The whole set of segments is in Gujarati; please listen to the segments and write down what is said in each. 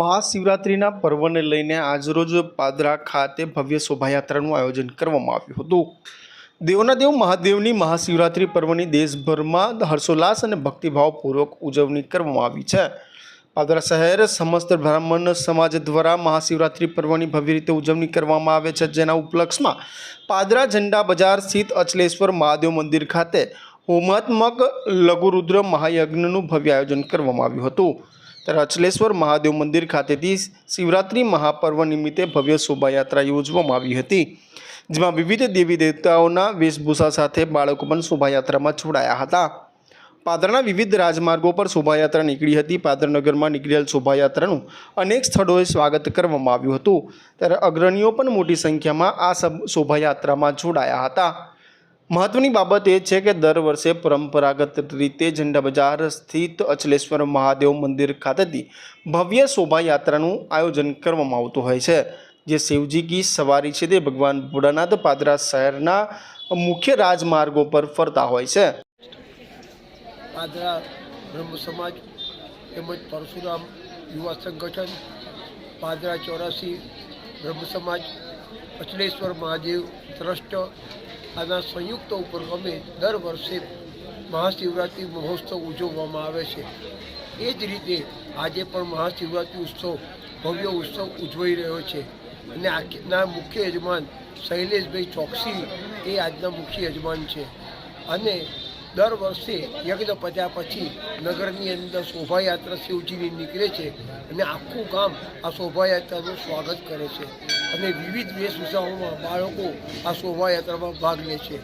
મહાશિવરાત્રિના પર્વને લઈને આજરોજ પાદરા ખાતે ભવ્ય શોભાયાત્રાનું આયોજન કરવામાં આવ્યું હતું. દેવના દેવ મહાદેવની મહાશિવરાત્રિ પર્વની દેશભરમાં હર્ષોલ્લાસ અને ભક્તિભાવપૂર્વક ઉજવણી કરવામાં આવી છે. પાદરા શહેર સમસ્ત બ્રાહ્મણ સમાજ દ્વારા મહાશિવરાત્રિ પર્વની ભવ્ય રીતે ઉજવણી કરવામાં આવે છે, જેના ઉપલક્ષમાં પાદરા ઝંડા બજાર સ્થિત અચલેશ્વર મહાદેવ મંદિર ખાતે હોમાત્મક લઘુરુદ્ર મહાયજ્ઞનું ભવ્ય આયોજન કરવામાં આવ્યું હતું. ત્યારે અચલેશ્વર મહાદેવ મંદિર ખાતેથી શિવરાત્રિ મહાપર્વ નિમિત્તે ભવ્ય શોભાયાત્રા યોજવામાં આવી હતી, જેમાં વિવિધ દેવી દેવતાઓના વેશભૂષા સાથે બાળકો પણ શોભાયાત્રામાં જોડાયા હતા. પાદરના વિવિધ રાજમાર્ગો પર શોભાયાત્રા નીકળી હતી. પાદરનગરમાં નીકળેલ શોભાયાત્રાનું અનેક સ્થળોએ સ્વાગત કરવામાં આવ્યું હતું. ત્યારે અગ્રણીઓ પણ મોટી સંખ્યામાં આ શોભાયાત્રામાં જોડાયા હતા. મહત્વની બાબત એ છે કે દર વર્ષે પરંપરાગત રીતે ઝંડા બજાર સ્થિત અચલેશ્વર મહાદેવ મંદિર ખાતેથી ભવ્ય શોભાયાત્રાનું આયોજન કરવામાં આવતું હોય છે, જે શિવજી કી સવારી છે તે ભગવાન ભોળાનાથ પાદરા શહેરના મુખ્ય રાજમાર્ગો પર ફરતા હોય છે. પાદરા બ્રહ્મ સમાજ તેમજ પરશુરામ યુવા સંગઠન, પાદરા ચોરાસી બ્રહ્મ સમાજ, અચલેશ્વર મહાદેવ ટ્રસ્ટ આના સંયુક્ત ઉપક્રમે દર વર્ષે મહાશિવરાત્રિ મહોત્સવ ઉજવવામાં આવે છે. એ જ રીતે આજે પણ મહાશિવરાત્રિ ઉત્સવ, ભવ્ય ઉત્સવ ઉજવાઈ રહ્યો છે. અને આજના મુખ્ય યજમાન શૈલેષભાઈ ચોકસી એ આજના મુખ્ય યજમાન છે. અને દર વર્ષે યજ્ઞ પત્યા પછી નગરની અંદર શોભાયાત્રા શિવજીની નીકળે છે અને આખું ગામ આ શોભાયાત્રાનું સ્વાગત કરે છે. અને વિવિધ વેશભૂષાઓમાં બાળકો આ શોભાયાત્રામાં ભાગ લે છે.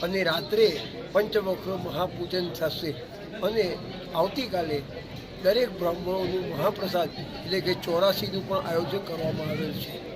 અને રાત્રે પંચવક્ર મહાપૂજન થશે. અને આવતીકાલે દરેક બ્રાહ્મણોનું મહાપ્રસાદ એટલે કે ચોરાસીનું પણ આયોજન કરવામાં આવેલ છે.